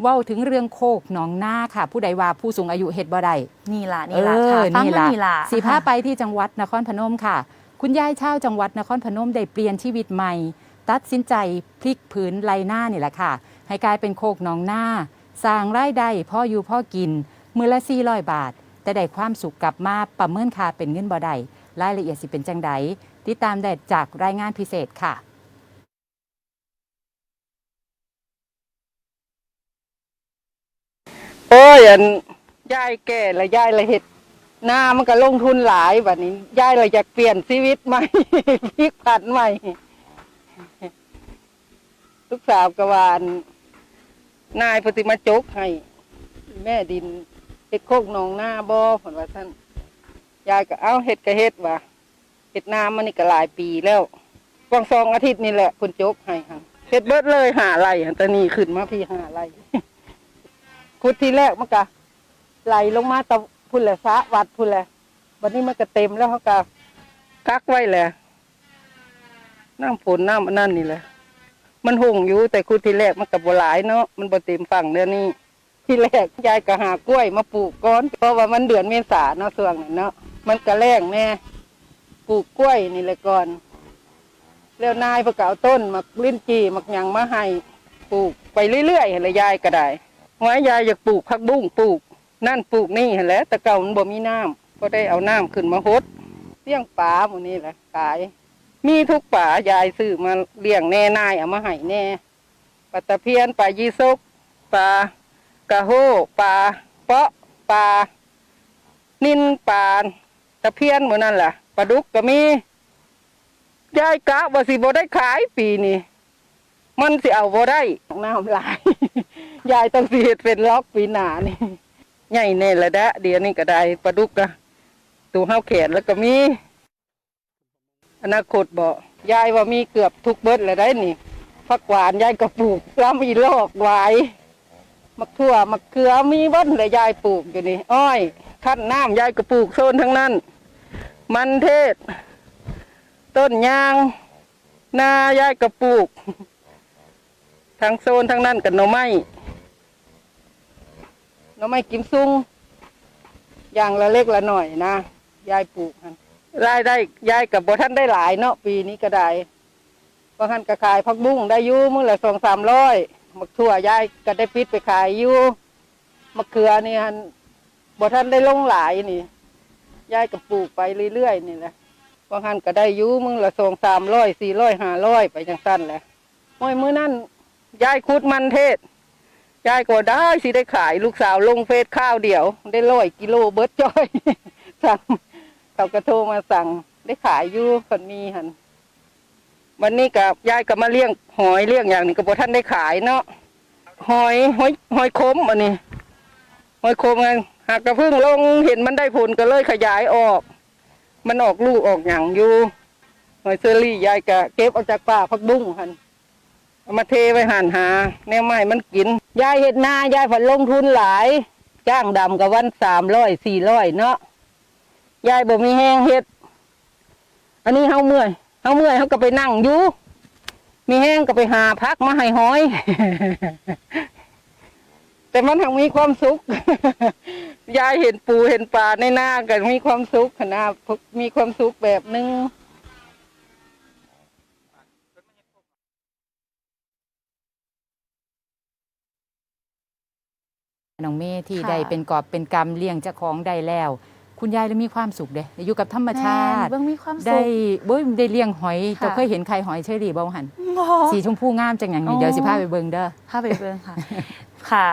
เว้าถึงเรื่องโคกหนองนาค่ะ ผู้ใดว่าผู้สูงอายุเฮ็ดบ่ได้นี่ล่ะนี่ล่ะค่ะเออฟังนี่มาล่ะนี่ล่ะสีพาไปที่จังหวัดนครพนมค่ะ คุณยายชาวจังหวัดนครพนมได้เปลี่ยนชีวิตใหม่ ตัดสินใจพลิกผืนไรหน้านี่แหละค่ะ ให้กลายเป็นโคกหนองหน้าสร้างรายได้พ่ออยู่พ่อกิน มือละ400บาท แต่ได้ความสุขกลับมาประเมินค่าเป็นเงินบ่ได้รายละเอียดสิเป็นจังใดติดตามได้จากรายงานพิเศษค่ะ โอ้ยอันยายแก่และยายละเห็ดหน้ามันก็ลงทุนหลายแบบนี้ยายเลยอยากเปลี่ยนชีวิตใหม่ พลิกผันใหม่ ลูกสาวกวานนายปฏิมาจกให้ แม่ดินเห็ดโคกหนองหน้าบ่อผลว่าท่านยายก็เอาเห็ดก็เห็ดว่ะเห็ดน้ำมันนี่ก็หลายปีแล้ววางสองอาทิตย์นี่แหละคุณจกให้ค่ะเห็ดเบิดเลยหาไรหั่นตอนนี้ขึ้นมาพี่หาไร ขุดทีแรกมันก็ไหลลงมาตะพุ่นแหละสะวัดพุ่นแหละวันนี้มันก็เต็มแล้วเขาก็กักไว้แหละน้ำฝนน้ำอันนั่นนี่แหละมันหงอยู่แต่ขุดทีแรกมันก็บ่หลายเนาะมันบ่เต็มฝั่งเดือนนี้ที่แรกยายก็หากล้วยมาปลูกก่อนเพราะว่ามันเดือนเมษาเนาะส่วงนั้นเนาะมันก็แรงแน่ปลูกกล้วยนี่แหละก่อนแล้วนายพนก็เอาต้นมักลิ้นจีมักหยังมาให้ปลูกไปเรื่อยๆเห็นละยายก็ได้ ว่ายายอยากปลูกผักบุ้งปลูก นั่นปลูกนี่เห็นแหล้วแต่เก่ามันบ่มีน้ำก็ได้เอาน้ำขึ้นมาหดเลี้ยงปลาหมูนี่แหละขาย มีทุกป่ายายซื้อมาเลี้ยงแน่นายเอามาให้แน่ปลาตะเพียนปลายีซกปลากระโหปลาเปาะปลานินปลาตะเพียนหมูนั่นแหละปลาดุกก็มียายกะว่าสิบ่ได้ขายปีนี้มันสิเอาบ่ได้น้ำลาย ยายต้องสิเฮ็ดเป็นล็อกปีหนานี่ใหญ่แน่ละแดะเดี๋ยวนี้ก็ได้ปลาดุกกะตูห้าวแขนแล้วก็มี อนาคตบ่ยายว่ามีเกือบทุกเบิดแล้วได้นี่ผักหวานยายก็ปลูกแล้วมีลอกไว้มักทั่วมักเขือมีเบิดเลยยายปลูกอยู่นี่อ้อยขั้นน้ำยายก็ปลูกโซนทั้งนั้น มันเทศ ต้นยางนายายก็ปลูก ทั้งโซนทั้งนั้นกับหน่อไม้ หน่อไม้กิมซุงอย่างละเล็กละหน่อยนะยายปลูกหันรายได้ยายกับบ่ท่านได้หลายเนาะปีนี้ก็ได้บางท่านก็ขายผักบุ้งได้อยู่มื้อละสองสามร้อยมะถั่วยายก็ได้ปิดไปขายอยู่มะเขือนี่ฮันบ่ท่านได้ลงหลายนี่ยายก็ปลูกไปเรื่อยๆนี่แหละบางท่านก็ได้อยู่มื้อละสองสามร้อยสี่ร้อยห้าร้อยไปจังสั้นแหละโอ้ยมื้อนั้นยายคุดมันเทศ ยายก็ได้สิได้ขายลูกสาวลงเฟซข้าวเดียว ได้ร้อยกิโลเบิร์ดจ้อยสั่งเขากระโทรมาสั่งได้ขายอยู่คนมีหันวันนี้กับยายก็มาเลี้ยงหอยเลี้ยงอย่างนี้ก็บอท่านได้ขายเนาะหอยหอยหอยคมอันนี้หอยคมไงหากกระพึ่งลงเห็นมันได้ผลก็เลยขยายออก มันออกลูกออกอย่างอยู่หอยเซอรี่ยายก็เก็บออกจากป่าพักบุ้งหัน เอามาเทไว้หันหาแนวไม้มันกิน ยายเห็ดนายายผันลงทุนหลาย จ้างดำกับวันสามร้อยสี่ร้อยเนาะ ยายบ่มีแห้งเห็ด อันนี้เฮาเมื่อยเฮาเมื่อยเฮาก็ไปนั่งอยู่ มีแห้งก็ไปหาพักมาให้ห้อย แต่มันทั้งมีความสุข ยายเห็นปูเห็นปลาในหน้ากันมีความสุขขนาดมีความสุขแบบนึง น้องเมย์ที่ค่ะ ได้เป็นกอบเป็นกำเลี้ยงเจ้าของได้แล้ว คุณยายเลยมีความสุขเด้ได้อยู่กับธรรมชาติแม่นเบิ่งมีความสุขได้บ่ยได้เลี้ยงหอยค่ะเจ้าเคยเห็นไข่หอยเชอรี่บ่หันโอ้สีชมพูงามจังอย่างนี้อ๋อเดี๋ยวสิพาไปเบิ่งเด้อพาไปเบิ่งค่ะ ค่ะ